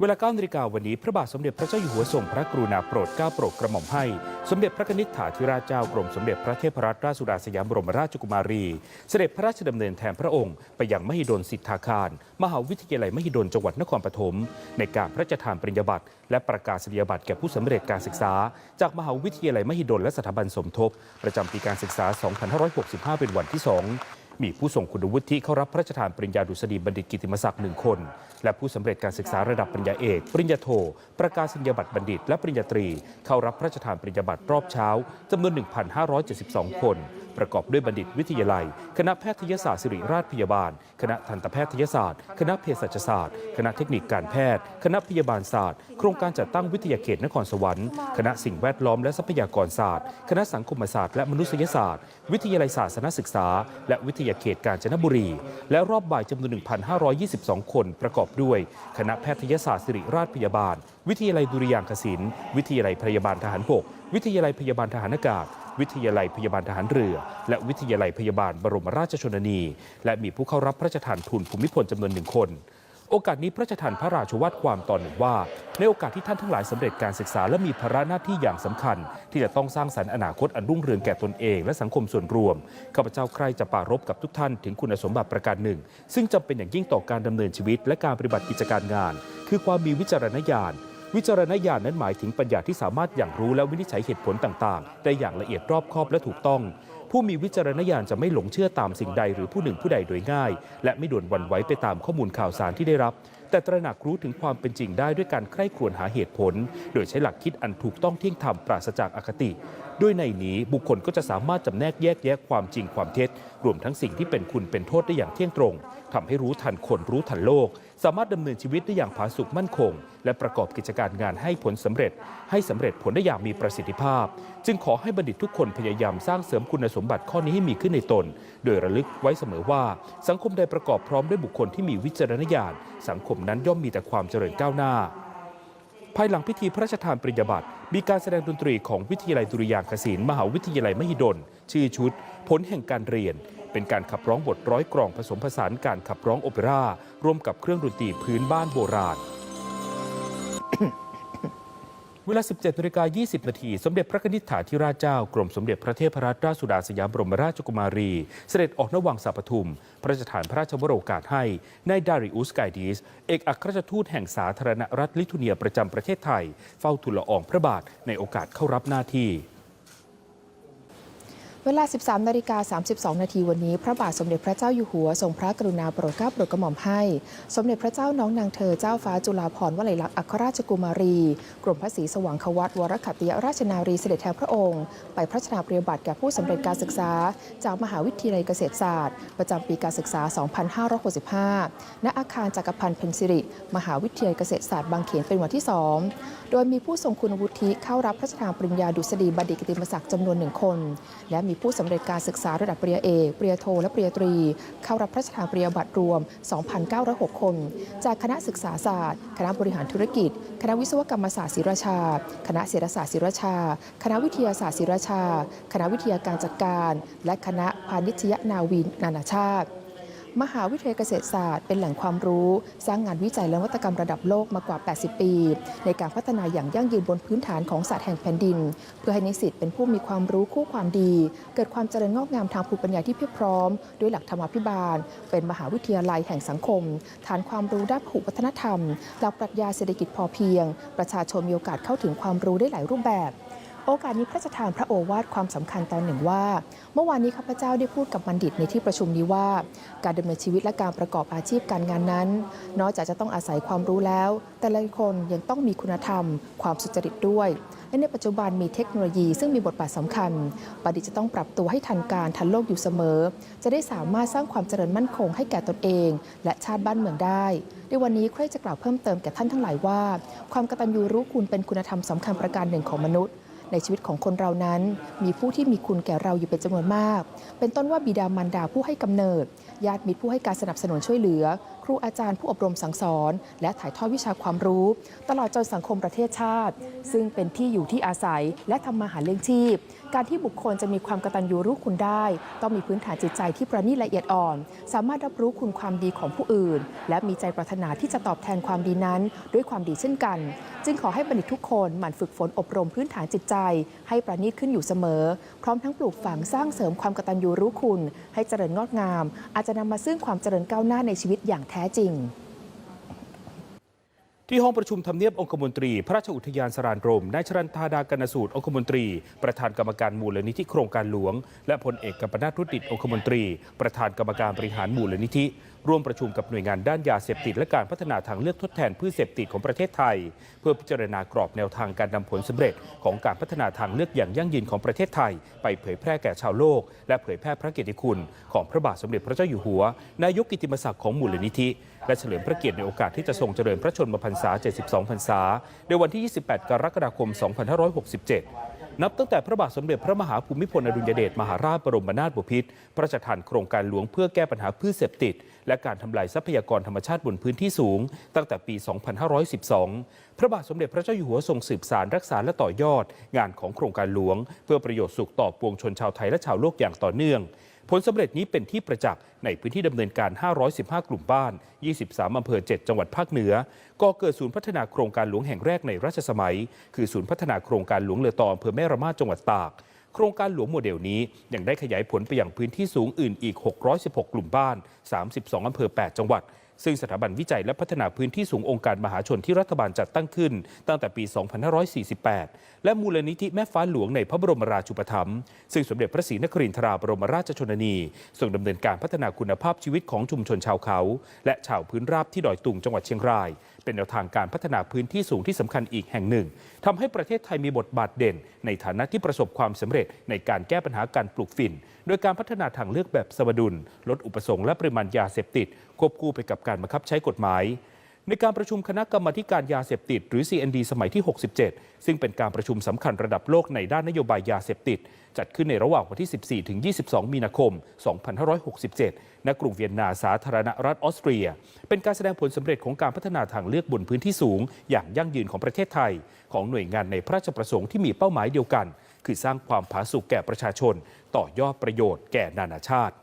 เวลา9นาฬิกาวันนี้พระบาทสมเด็จพระเจ้าอยู่หัวทรงพระกรุณาโปรดเกล้าโปรดกระหม่อมให้ สมเด็จพระนิษฐาธิราชเจ้ากรมสมเด็จพระเทพรัตนราชสุดาสยามบรมราชกุมารี เสด็จพระราชดำเนินแทนพระองค์ ไปยังมหิดลสิทธาคาร มหาวิทยาลัยมหิดลจังหวัดนครปฐมในการพระราชทานปริญญาบัตรและประกาศนียบัตรแก่ผู้สำเร็จการศึกษา จากมหาวิทยาลัยมหิดลและสถาบันสมทบ ประจำปีการศึกษา 2565 เป็นวันที่ 2 มีผู้ส่งคุณวุฒิเข้ารับพระราชทานปริญญาดุษฎีบัณฑิตกิติมศักดิ์หนึ่งคน และผู้สำเร็จการศึกษาระดับปริญญาเอก ปริญญาโท ประกาศนียบัตรบัณฑิต และปริญญาตรี เข้ารับพระราชทานปริญญาบัตรรอบเช้าจำนวน 1,572 คน ประกอบด้วยบัณฑิตวิทยาลัย คณะแพทยศาสตร์ศิริราชพยาบาล คณะทันตแพทยศาสตร์ คณะเภสัชศาสตร์ คณะเทคนิคการแพทย์ คณะพยาบาลศาสตร์ โครงการจัดตั้งวิทยาเขตนครสวรรค์ คณะสิ่งแวดล้อมและทรัพยากรศาสตร์ คณะสังคมศาสตร์และมนุษยศาสตร์ วิทยาลัยศาสตร์ศึกษา และวิทยาเขตกาญจนบุรี และรอบบ่ายจำนวน 1,522 คนประกอบด้วย คณะแพทยศาสตร์ศิริราชพยาบาล วิทยาลัยดุริยางคศิลป์ วิทยาลัยพยาบาลทหารบก วิทยาลัยพยาบาลทหารอากาศ วิทยาลัยพยาบาลทหารเรือ และวิทยาลัยพยาบาลบรมราชชนนี และมีผู้เข้ารับพระราชทานทุนภูมิพลจำนวนหนึ่งคน โอกาสนี้พระราชทานพระราชวาทความตอนหนึ่งว่า ในโอกาสที่ท่านทั้งหลายสำเร็จการศึกษาและมีภาระหน้าที่อย่างสำคัญ ที่จะต้องสร้างสรรค์อนาคตอันรุ่งเรืองแก่ตนเอง และสังคมส่วนรวมข้าพเจ้าใคร่จะปรารภกับทุกท่านถึงคุณสมบัติประการหนึ่ง ซึ่งจำเป็นอย่างยิ่งต่อการดำเนินชีวิต และการปฏิบัติกิจการงาน คือความมีวิจารณญาณ วิจารณญาณนั้นหมายถึงปัญญาที่สามารถอย่างรู้และวินิจฉัยเหตุผลต่างๆ ได้อย่างละเอียดรอบคอบและถูกต้อง ผู้มีวิจารณญาณจะไม่หลงเชื่อตามสิ่งใดหรือผู้หนึ่งผู้ใดโดยง่าย และไม่ด่วนหวันไหวไปตามข้อมูลข่าวสารที่ได้รับ แต่ตระหนักรู้ถึงความเป็นจริงได้ด้วยการใคร่ครวญหาเหตุผล โดยใช้หลักคิดอันถูกต้องเที่ยงธรรมปราศจากอคติ ด้วยในนี้บุคคลก็จะสามารถจำแนกแยกแยะความจริงความเท็จ รวมทั้งสิ่งที่เป็นคุณเป็นโทษได้อย่างเที่ยงตรงทำให้รู้ทันคนรู้ทันโลก สามารถดำเนินชีวิตได้อย่างผาสุกมั่นคง และประกอบกิจการงานให้ผลสำเร็จ ให้สำเร็จผลได้อย่างมีประสิทธิภาพ จึงขอให้บัณฑิตทุกคนพยายามสร้างเสริมคุณสมบัติข้อนี้ให้มีขึ้นในตน โดยระลึกไว้เสมอว่า สังคมใดประกอบพร้อมด้วยบุคคลที่มีวิจารณญาณสังคมนั้นย่อมมีแต่ความเจริญก้าวหน้า ภายหลังพิธีพระราชทานปริญญาบัตรมีการแสดงดนตรีของวิทยาลัยดุริยางคศิลป์มหาวิทยาลัยมหิดล ชื่อชุด ผลแห่งการเรียน เป็นการขับร้องบทร้อยกรองผสมผสานการขับร้องโอเปร่าร่วมกับเครื่องดนตรีพื้นบ้านโบราณ เวลา 17นาฬิกา20 นาที สมเด็จพระนิษฐาธิราชเจ้า กรมสมเด็จพระเทพรัตนราชสุดาสยามบรมราชกุมารี เสด็จออกนวังสาปทุม พระราชทานพระราชวโรกาสให้นายดาริอุสไกดิสเอกอัครราชทูตแห่งสาธารณรัฐลิทัวเนียประจำประเทศไทย เฝ้าทูลละอองพระบาทในโอกาสเข้ารับหน้าที่ เวลา 13นาฬิกา32 นาทีวันนี้ พระบาทสมเด็จพระเจ้าอยู่หัวทรงพระกรุณาโปรดเกล้าโปรดกระหม่อมให้ สมเด็จพระเจ้าน้องนางเธอเจ้าฟ้าจุฬาภรณ์วลัยลักษณ์อัครราชกุมารี กรมพระศรีสว่างควัตวรขัติยราชนารีเสด็จแทนพระองค์ ไปพระราชทานปริญญาบัตรแก่ผู้สำเร็จการศึกษา จากมหาวิทยาลัยเกษตรศาสตร์ ประจำปีการศึกษา 2565 ณ อาคารจักรพันธ์เพนซิริ มหาวิทยาลัยเกษตรศาสตร์บางเขนเป็นวันที่ 2 โดยมีผู้ทรงคุณวุฒิเข้ารับพระราชทานปริญญาดุษฎีบัณฑิตกิติมศักดิ์จำนวนหนึ่งคน และมีมีผู้สำเร็จการศึกษาระดับปริญญาเอก ปริญญาโท และปริญญาตรี เข้ารับพระราชทานปริญญาบัตรรวม 2,906 คน จากคณะศึกษาศาสตร์ คณะบริหารธุรกิจ คณะวิศวกรรมศาสตร์ศิราชา คณะเศรษฐศาสตร์ศิราชา คณะวิทยาศาสตร์ศิราชา คณะวิทยาการจัดการ และคณะพาณิชยนาวินนานาชาติ มหาวิทยาลัยเกษตรศาสตร์เป็นแหล่งความรู้ สร้างงานวิจัยและนวัตกรรมระดับโลกมากว่า 80 ปี ในการพัฒนาอย่างยั่งยืนบนพื้นฐานของศาสตร์แห่งแผ่นดิน เพื่อให้นิสิตเป็นผู้มีความรู้คู่ความดี เกิดความเจริญงอกงามทางภูมิปัญญาที่เพียบพร้อม ด้วยหลักธรรมาภิบาล เป็นมหาวิทยาลัยแห่งสังคม ฐานความรู้ด้านพหุวัฒนธรรมหลักปรัชญาเศรษฐกิจพอเพียง ประชาชนมีโอกาสเข้าถึงความรู้ได้หลายรูปแบบ โอกาสนี้พระราชทานพระโอวาทความสำคัญตอนหนึ่งว่า เมื่อวานนี้ข้าพเจ้าได้พูดกับบัณฑิตในที่ประชุมนี้ว่า การดำเนินชีวิตและการประกอบอาชีพการงานนั้น นอกจากจะต้องอาศัยความรู้แล้ว แต่ละคนยังต้องมีคุณธรรม ความสุจริตด้วย และในปัจจุบันมีเทคโนโลยีซึ่งมีบทบาทสำคัญบัณฑิตจะต้องปรับตัวให้ทันการทันโลกอยู่เสมอ จะได้สามารถสร้างความเจริญมั่นคงให้แก่ตนเอง และชาติบ้านเมืองได้ในวันนี้ใครจะกล่าวเพิ่มเติมแก่ท่านทั้งหลายว่า ความกตัญญูรู้คุณเป็นคุณธรรมสำคัญประการหนึ่งของมนุษย์ ในชีวิตของคนเรานั้น มีผู้ที่มีคุณแก่เราอยู่เป็นจำนวนมาก เป็นต้นว่าบิดามารดาผู้ให้กำเนิด ญาติมิตรผู้ให้การสนับสนุนช่วยเหลือครูอาจารย์ผู้อบรมสั่งสอน และถ่ายทอดวิชาความรู้ ตลอดจนสังคมประเทศชาติ ซึ่งเป็นที่อยู่ที่อาศัยและทำมาหาเลี้ยงชีพ การที่บุคคลจะมีความกตัญญูรู้คุณได้ ต้องมีพื้นฐานจิตใจที่ประณีตละเอียดอ่อน สามารถรับรู้คุณความดีของผู้อื่น และมีใจปรารถนาที่จะตอบแทนความดีนั้น ด้วยความดีเช่นกัน จึงขอให้บัณฑิตทุกคนหมั่นฝึกฝนอบรมพื้นฐานจิตใจ ให้ประณีตขึ้นอยู่เสมอ พร้อมทั้งปลูกฝังสร้างเสริมความกตัญญูรู้คุณ ให้เจริญงอกงาม อาจจะนำมาซึ่งความเจริญก้าวหน้าในชีวิตอย่างแท้ท้จริง ที่ห้องประชุมทำเนียบองคมนตรี พระราชอุทยานสรานรมนายชรันธาดากนสูตรองคมนตรี ประธานกรรมการมูลนิธิโครงการหลวง และพลเอกกัมปนาทรุติตองคมนตรี ประธานกรรมการบริหารมูลนิธิ ร่วมประชุมกับหน่วยงานด้านยาเสพติด และการพัฒนาทางเลือกทดแทนพืชเสพติดของประเทศไทย เพื่อพิจารณากรอบแนวทางการนำผลสำเร็จ ของการพัฒนาทางเลือกอย่างยั่งยืนของประเทศไทย ไปเผยแพร่แก่ชาวโลก และเผยแพร่พระเกียรติคุณ ของพระบาทสมเด็จพระเจ้าอยู่หัว นายกกิตติมศักดิ์ของมูลนิธิ และเฉลิมพระเกียรติในโอกาสที่จะทรงเจริญพระชนมพรรษา 72 พรรษาในวันที่ 28 กรกฎาคม 2567 นับตั้งแต่พระบาทสมเด็จพระมหาภูมิพลอดุลยเดชมหาราชบรมนาถบพิตรพระราชทานโครงการหลวงเพื่อแก้ปัญหาพืชเสพติด และการทำลายทรัพยากรธรรมชาติบนพื้นที่สูง ตั้งแต่ปี 2512 พระบาทสมเด็จพระเจ้าอยู่หัวทรงสืบสารรักษาและต่อยอด งานของโครงการหลวง เพื่อประโยชน์สุขต่อปวงชนชาวไทยและชาวโลกอย่างต่อเนื่อง ผลสำเร็จนี้เป็นที่ประจักษ์ในพื้นที่ดำเนินการ 515 กลุ่มบ้าน 23อำเภอ 7 จังหวัดภาคเหนือ ก็เกิดศูนย์พัฒนาโครงการหลวงแห่งแรกในรัชสมัย คือศูนย์พัฒนาโครงการหลวงเลอตออำเภอแม่ระมาดจังหวัดตากโครงการหลวงโมเดลนี้ยังได้ขยายผลไปยังพื้นที่สูงอื่นอีก 616 กลุ่มบ้าน 32อำเภอ 8 จังหวัด ซึ่งสถาบันวิจัยและพัฒนาพื้นที่สูงองค์การมหาชนที่รัฐบาลจัดตั้งขึ้น ตั้งแต่ปี 2548 และมูลนิธิแม่ฟ้าหลวงในพระบรมราชูปถัมภ์ซึ่งสมเด็จพระศรีนครินทราบรมราชชนนีทรงดำเนินการพัฒนาคุณภาพชีวิตของชุมชนชาวเขา และชาวพื้นราบที่ดอยตุงจังหวัดเชียงราย เป็นแนวทางการพัฒนาพื้นที่สูงที่สำคัญอีกแห่งหนึ่งทำให้ประเทศไทยมีบทบาทเด่น ในฐานะที่ประสบความสำเร็จในการแก้ปัญหาการปลูกฝิ่น โดยการพัฒนาทางเลือกแบบสมดุล ลดอุปสงค์และปริมาณยาเสพติดควบคู่ไปกับการบังคับใช้กฎหมาย ในการประชุมคณะกรรมาการยาเสพติด หรือ CND สมัยที่ 67 ซึ่งเป็นการประชุมสำคัญระดับโลกในด้านนโยบายยาเสพติด จัดขึ้นในระหว่างวันที่ 14 ถึง 22 มีนาคม 2567 ณ กรุงเวียนนาสาธารณรัฐออสเตรีย เป็นการแสดงผลสำเร็จของการพัฒนาทางเลือกบนพื้นที่สูง อย่างยั่งยืนของประเทศไทย ของหน่วยงานในพระราชประสงค์ที่มีเป้าหมายเดียวกัน คือสร้างความผาสุกแก่ประชาชน ต่อยอดประโยชน์แก่นานาชาติ